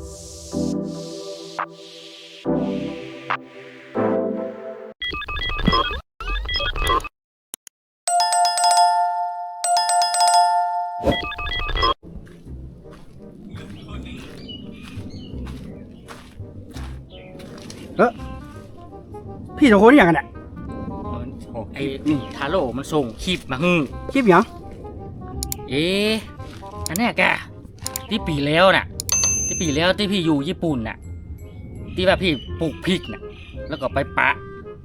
พี่สองคนนี่อย่างกันเนี่ยไอ้นี่ทาโร่มันส่งคลิปมาฮึคลิปหยังเอ๊ะอันเนี้ยแกที่ปีแล้วน่ะ ที่ปีแล้วที่พี่อยู่ญี่ปุ่นน่ะ ที่ว่าพี่ปลูกพริกน่ะ แล้วก็ไปปะ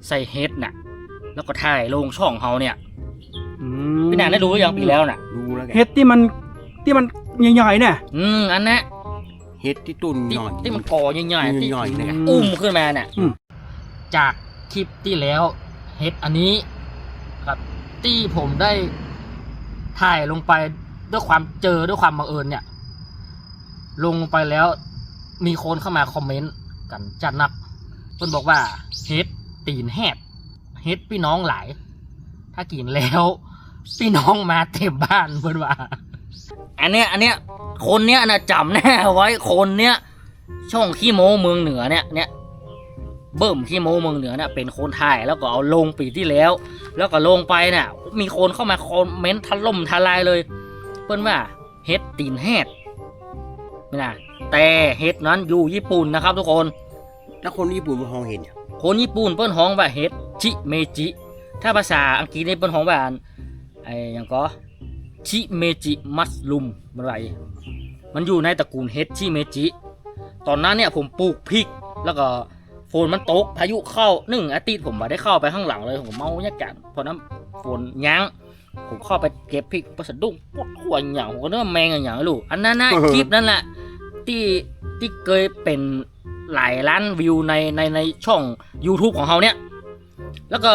ใส่เฮ็ดน่ะ แล้วก็ถ่ายลงช่องเฮาเนี่ย อืมพี่นางได้รู้หรือยังปีแล้วน่ะ ดูแล้วแกเห็ดที่มันที่มันใหญ่ๆเนี่ย อืมอันนั้นเฮ็ดที่ตุนที่หน่อย ที่มันก่อใหญ่ๆที่หน่อยๆนะแกอุ้มขึ้นมาเนี่ยอืม จากคลิปที่แล้วเฮ็ดอันนี้ครับที่ผมได้ถ่ายลงไปด้วยความเจอด้วยความบังเอิญเนี่ย ลงไปแล้วมีคนเข้ามาคอมเมนต์กันจัดนักเพิ่อนบอกว่าเฮ็ดตีนแหบเฮ็ดพี่น้องหลาย ถ้ากินแล้ว พี่น้องมาเต็มบ้านเพิ่อนว่า อันเนี้ยอันเนี้ยคนเนี้ยนะจำแน่ไว้คนเนี้ยช่องขี้โมเมืองเหนือเนี่ยเนี่ยเบิ่มขี้โมเมืองเหนือเนี่ยเป็นคนถ่ายแล้วก็เอาลงปีที่แล้ว แล้วก็ลงไปเนี่ยมีคนเข้ามาคอมเมนต์ถล่มทลายเลยเปิ้นว่าเฮ็ดตีนแฮด นี่นะแต่เฮ็ดนั้นอยู่ญี่ปุ่นนะครับทุกคน แล้วคนญี่ปุ่นมันมองเห็นเนี่ยคนญี่ปุ่นเปิ้นฮ้องว่าเฮ็ดชิเมจิ ถ้าภาษาอังกฤษนี่เปิ้นฮ้องว่าไอ้หยังก็ชิเมจิมัสลุมมันไรมันอยู่ในตระกูลเฮ็ดชิเมจิ ตอนนั้นเนี่ยผมปลูกพริก แล้วก็ฝนมันตกพายุเข้าหนึ่งอาทิตย์ผมมาได้เข้าไปข้างหลังเลยผมเมาเนี่ยกันเพราะนั้นฝนยั้งผมเข้าไปเก็บพริกประสะดุ้งปวดหัวอย่างผมก็นึกว่าแมงอย่างลูกอันนั้นนะคลิปนั่นแหละ ที่ที่เคยเป็นหลายล้านวิวในในในช่อง YouTube ของเขาเนี่ย แล้วก็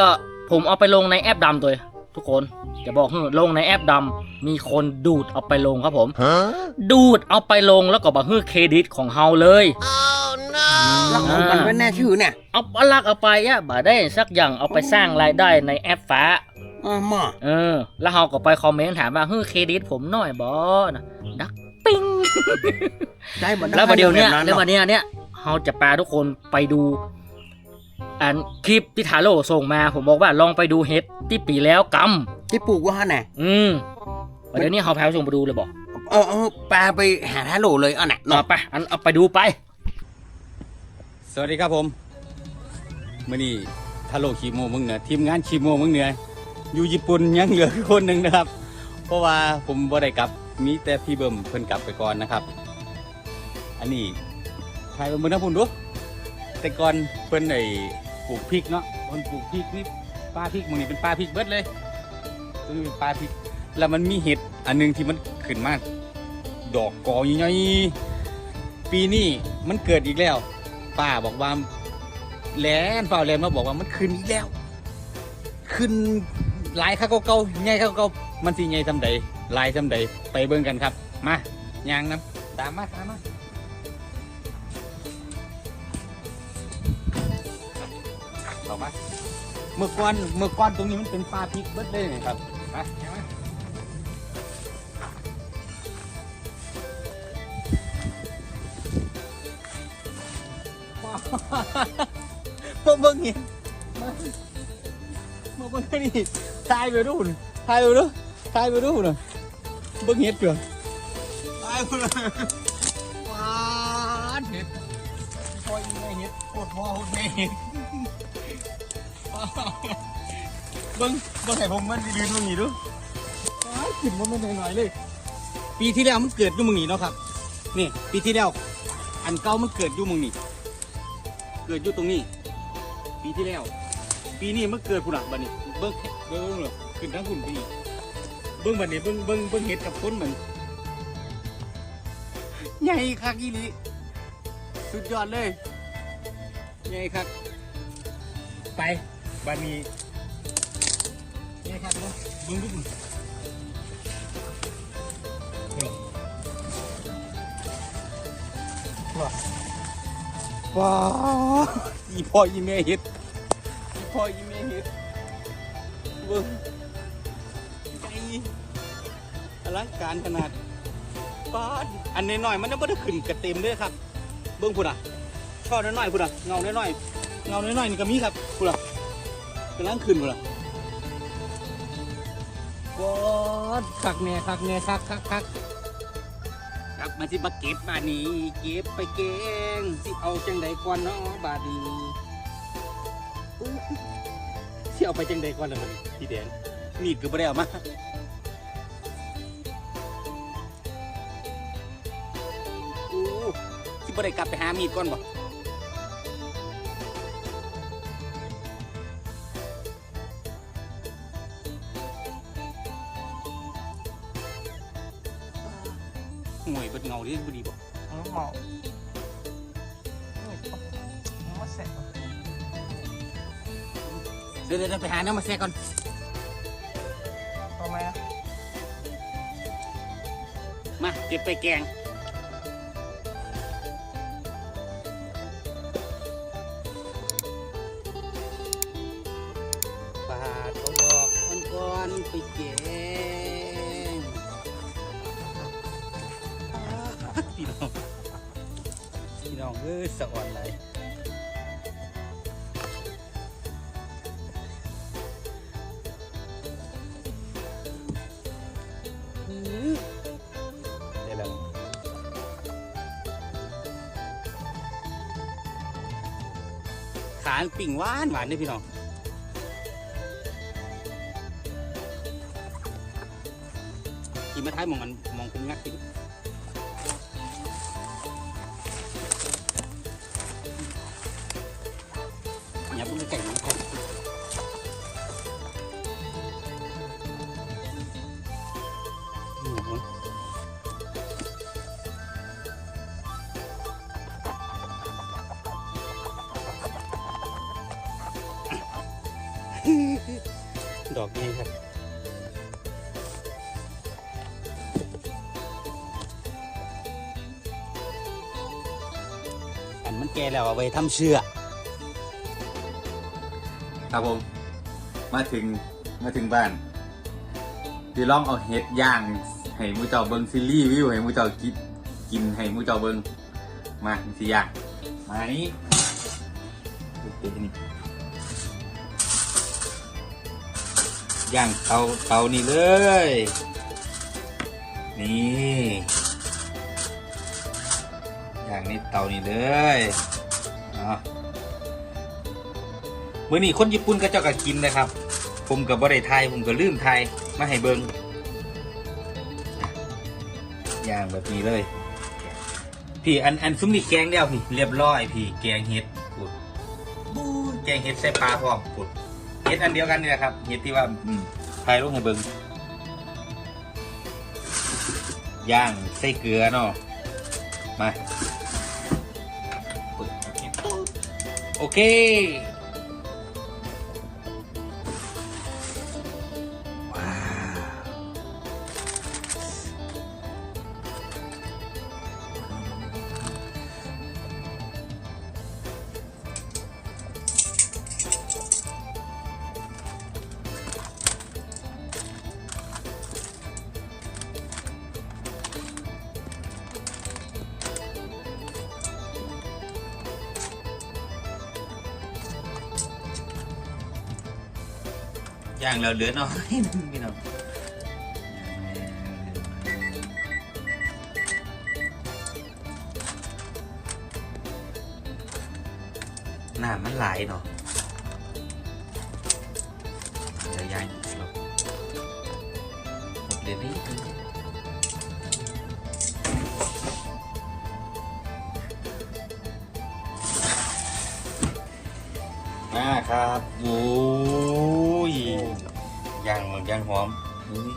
ผมเอาไปลงในแอปดำตัวทุกคนจะบอกให้ลงในแอปดำมีคนดูดเอาไปลงครับผมฮะดูดเอาไปลงแล้วก็บักฮื้อเครดิตของเฮาเลยแล้วคนมันเป็นแน่ชื่อเนี่ย เอาปลักเอาไปอะบ่ได้สักอย่างเอาไปสร้างรายได้ในแอปฟ้าอ่ามาเออ แล้วเฮาก็ไปคอมเมนต์ถามว่าฮื้อเครดิตผมหน่อยบอนะดักปิ้ง ได้หมดแล้วประเดี๋ยวเนี้ยแบบแล้ววันเนี้ยเนี้ยเฮาจะพาทุกคนไปดูอันคลิปที่ทาโร่ส่งมาผมบอกว่าลองไปดูเฮ็ดที่ปีแล้วกำที่ปลูกว่าไหนอืมวันเดี๋ยวนี้เฮาพาผู้ชมไปดูเลยบอกเออเออแปลไปหาท่าโหลเลยอะน่ะเนาะไปอันเอาไปดูไป สวัสดีครับผมมื่อนี้ทาโร่คีโมเมืองเหนือทีมงานคีโมเมืองเหนืออยู่ญี่ปุ่นยังเหลือคนหนึ่งนะครับ เพราะว่าผมบ่ได้กลับ มีแต่พี่เบิ่มเพิ่นกลับไปก่อนนะครับ อันนี้ใครเป็นมือนะพุ่นดูแต่ก่อนเพิ่นไอ้ปลูกพริกเนาะเพิ่นปลูกพริกนี่ป้าพริกมึงนี่เป็นป้าพริกเบิดเลยตัวนี้เป็นป้าพริก แล้วมันมีเห็ดอันหนึงที่มันขึ้นมากดอกกอใหญ่ๆปีนี้มันเกิดอีกแล้ว ป้าบอกว่าแลนเปล่าแลนมาบอกว่ามันขึ้นอีกแล้ว ขึ้นหลายข้าเก่าๆใหญ่ข้าเก่าๆมันสิใหญ่ทำใด ลายทำใดไปเบิ่งกันครับ มาย่างน้ำตามมาตามมาต่อมาเมื่อก่อนเมื่อก่อนตรงนี้มันเป็นป่าพริกเบิดเลยนะครับมายางมามาเบิ่งเห็นมามาเบิ่งอันนี่ถ่ายไปดูน่ะถ่ายไปดูถ่ายไปดูน่ะ เบิ่งเห็ดเปล่าถ่ายไปเลยว้านเห็ดพอยังไงเห็ดโคตรพ่อโคตรแม่เห็ดว้าวเบิ่งเบิ่งให้ผมมันยืนตรงนี้ดูว้ายขึ้นมันมันหน่อยๆเลย ปีที่แล้วมันเกิดอยู่มึงนี่เนาะครับ นี่ ปีที่แล้ว อันเก่ามันเกิดอยู่มึงนี่ เกิดอยู่ตรงนี้ ปีที่แล้ว ปีนี้มันเกิดพุ่นอะบัดนี้เบิ้งเบิ้งเบิ้งเลยขึ้นทั้งพุ่นปี เบิ้งบัดนี้เบิ้งเบิ้งเบิ้งเห็ดกับคนมันใหญ่คักอีหลีสุดยอดเลยใหญ่คักไปบัดนี้ใหญ่คักเนาะเบิ้งดูพุ่นว้าวอีพ่ออีแม่เห็ดอีพ่ออีแม่เห็ดเบิ้งใหญ่อ ลังการขนาดป้าอันน้อยๆมันยังไม่ได้ขึ้นกระเต็มเลยครับ เบิ้องพุ่นอะช่อน้อยๆพุ่นอะเงาน้อยๆเงาน้อยๆนี่ก็มีครับพุ่นอะกำลังขึ้นพุ่นอะบอดคักแน่คักแน่คักคักคักครับมาสิมาเก็บบานี้ เก็บไปเก่งสิเอาจังใดก่อนเนาะบานี้สิเอาไปจังใดก่อนล่ะมันพี่แดงมีดก็บ่ได้เอามา บ่ได้กลับไปหามีดก่อนบ่ห่วยเบิดเงาดิบ่ดีบ่เหมามาเสร็จเดี๋ยวเดี๋ยวไปหาเนื้อมาแซ่ก่อนทำไมอะมาเก็บไปแกง ไปแกงพี่น้อง พี่น้องเอ้ยสะอ่อนเลยได้แล้วขานปิ่งหวานหวานนี่พี่น้อง กินมาท้ายมองมันมองเป็นงักกินอย่าพิ่งไก่งน้ำก่อนดอกนี้ครับ แก่แล้วเอาไปทำเชือกครับผมมาถึงมาถึงบ้านที่ลองเอาเห็ดย่างให้หมูเจ้าเบิงซีรีส์วิวให้หมูเจ้ากินกินให้หมูเจ้าเบิงมาสิย่างมานี่เดี๋ยวนี่ย่างเตาเตานี่เลย นี่ อย่างนี้เตานี่เลยเนามื้อนี้คนญี่ปุ่นก็เจ้าก็กินนะครับ ผมกับบ่ได้ไทยผมก็ลืมไทยมาให้เบิงอย่างแบบนี้เลย พี่อันอันซุ้มนี่แกงแล้วพี่เรียบร้อย พี่แกงเห็ดปุดบูแกงเห็ดใส่ปลาพร้อมปุดเห็ดอันเดียวกันนี่แหละครับเห็ดที่ว่าอืมไทยลงให้เบิงย่างใส่เกลือเนาะมา โย่างแล้วเหลือน้อยพี่น้องน้ำมันไหลเนาะเดี๋ยวย่างอีกรอบหมดเลยนี่มาครับโอ้ย ย่างมันย่างหอมอุ้ย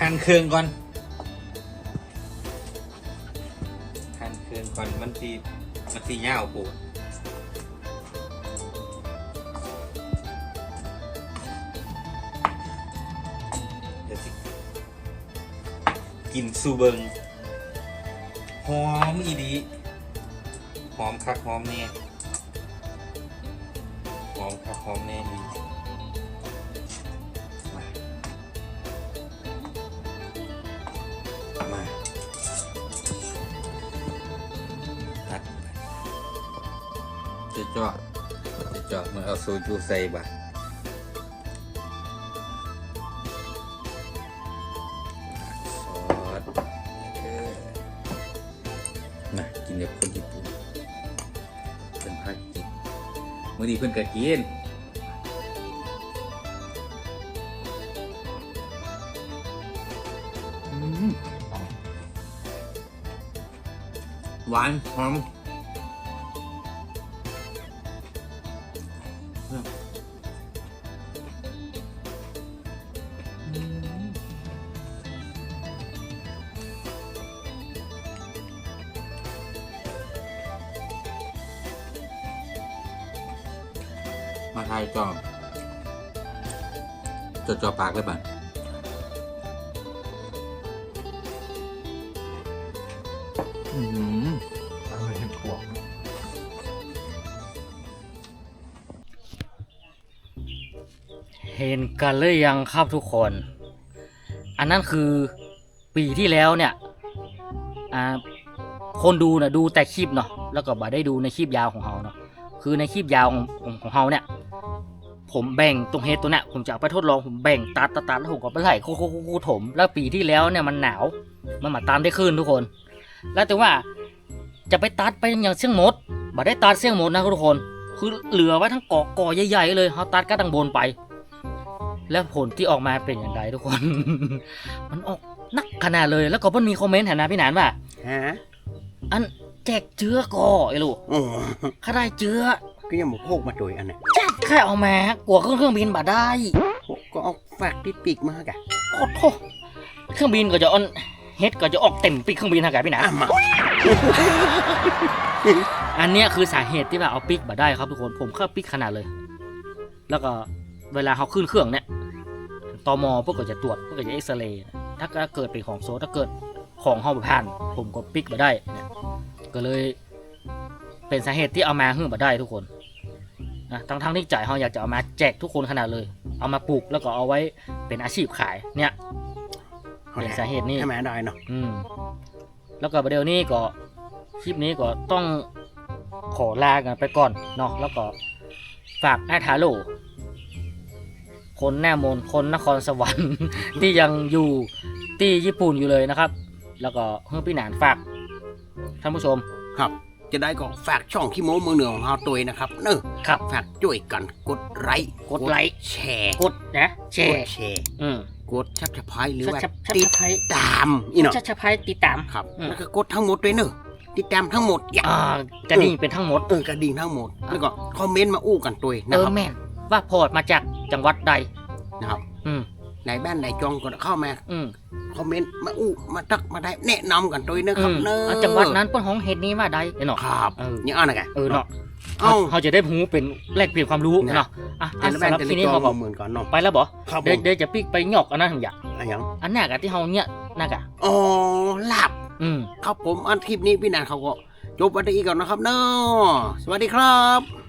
หั่นเครื่องก่อนหั่นเครื่องก่อนมันสีมันสีเงาปู ดเดี๋ยวสิกินซูเบิงหอมอีดีหอมคักหอมแน่หอมคักหอมแน่ดีมามาตัดจะจ่อจะจ่อมันเอาโซจูใส่บ่ะ มากินแบบคนญี่ปุ่นเป็นพากินมือดีเพื่อนก็กินหวานหอม มาทายจอมจดจอปากเลยป่ะอืมเห็นกันเลยยังครับทุกคน อันนั้นคือปีที่แล้วเนี่ย อ่า คนดูนะดูแต่คลิปเนาะ แล้วก็บ่ได้ดูในคลิปยาวของเราเนาะ คือในคลิปยาวของของของเราเนี่ย ผมแบ่งตรงเฮดตัวเนี้ยผมจะเอาไปทดลองผมแบ่งตัดตัดตัดแล้วผมก็ไปใส่คู่คู่คู่คู่ถม แล้วปีที่แล้วเนี่ยมันหนาวมันมาตันได้ขึ้นทุกคน แล้วแต่ว่าจะไปตัดไปอย่างเสี่ยงหมดบ่ได้ตัดเสี่ยงหมดนะทุกคน คือเหลือไว้ทั้งกอกกอใหญ่ๆเลยเขาตัดก็ดังบนไป แล้วผลที่ออกมาเป็นอย่างไรทุกคน มันออกนักขนาดเลยแล้วก็มันมีคอมเมนต์เห็นนะพี่หนานว่าฮะอันแจกเจือก่อไอ้ลูกโอ้ข้าได้เจือ ก็ยังมาโพกมาโดยอันเนี้ยจับแค่เอามากลัวเครื่องเครื่องบินบ่ได้ก็เอาฝากที่ปีกมาแกะโคตรโทษเครื่องบินก็จะออนเฮ็ดก็จะออกเต็มปีกเครื่องบินฮะแกพี่หนานอะมาอันเนี้ยคือสาเหตุที่แบบเอาปิกมาได้ครับทุกคนผมเข้าปิกขนาดเลย แล้วก็เวลาเขาขึ้นเครื่องเนี่ยตมพวกก็จะตรวจพวกก็จะเอ็กซเรย์ถ้าเกิดเป็นของโซถ้าเกิดของห้องผ่าน ผมก็ปิกมาได้เนี่ยก็เลยเป็นสาเหตุที่เอามาหึ่งมาได้ทุกคน นะทั้งทั้งๆที่จ่ายเขาอยากจะเอามาแจกทุกคนขนาดเลย เอามาปลูกแล้วก็เอาไว้เป็นอาชีพขายเนี่ยเป็นสาเหตุนี่ใช่ไหมได้เนาะอืมแล้วก็ประเดี๋ยวนี้ก็คลิปนี้ก็ต้องขอลากันไปก่อนเนาะแล้วก็ฝากไอ้ทาโร่คนแน่มนคนนครสวรรค์ที่ยังอยู่ที่ญี่ปุ่นอยู่เลยนะครับ แล้วก็เพื่อพี่หนานฝากท่านผู้ชมครับ จะได้ก็ฝากช่องขี้โม้เมืองเหนือของเราตัวเองนะครับเนอะครับ ฝากช่วยกันกดไลค์กดไลค์แชร์กดนะแชกดร์แชร์อืม กดชับสะพายหรือว่าชับชับติดชับไพตามอีเนาะชับชับไพติดตาม ครับอืม แล้วก็กดทั้งหมดด้วยเนอะติดตามทั้งหมดอย่าอ่ากระดิ่งเป็นทั้งหมด เออกระดิ่งทั้งหมดแล้วก็คอมเมนต์มาอู้กันตัวเองเอนะอครับแม่นว่าพอดมาจากจังหวัดใด นะครับ อืม ไหนบ้านไหนจองก็เข้ามาอืมคอมเมนต์มาอู้มาตักมาได้แนะนำกันตัวเองนะครับอืมเนอะเอาจังหวัดนั้นเปิ้นห้องเฮ็ดนี้มาได้เนาะครับเออนี่เอาหน่อยกันเออเนาะเอ้าเขาจะได้หูเป็นแลกเปลี่ยนความรู้เนี่ยเนาะอะแต่อันละบ้าสำนหรับแต่ละที่นี้จอเขาบอกเหมือนกันเนาะไปแล้วบ่ครับผเดี๋ยวมเดี๋ยวจะปิกไปหยอกอันนั้นอย่างอะไรอย่างอันน่ะกะที่เฮาเนี่ยน่ะกะอ๋อลาบอืม ครับผมอันคลิปนี้พี่นันเขาก็จบวันนี้ก่อนนะครับเนาะสวัสดีครับ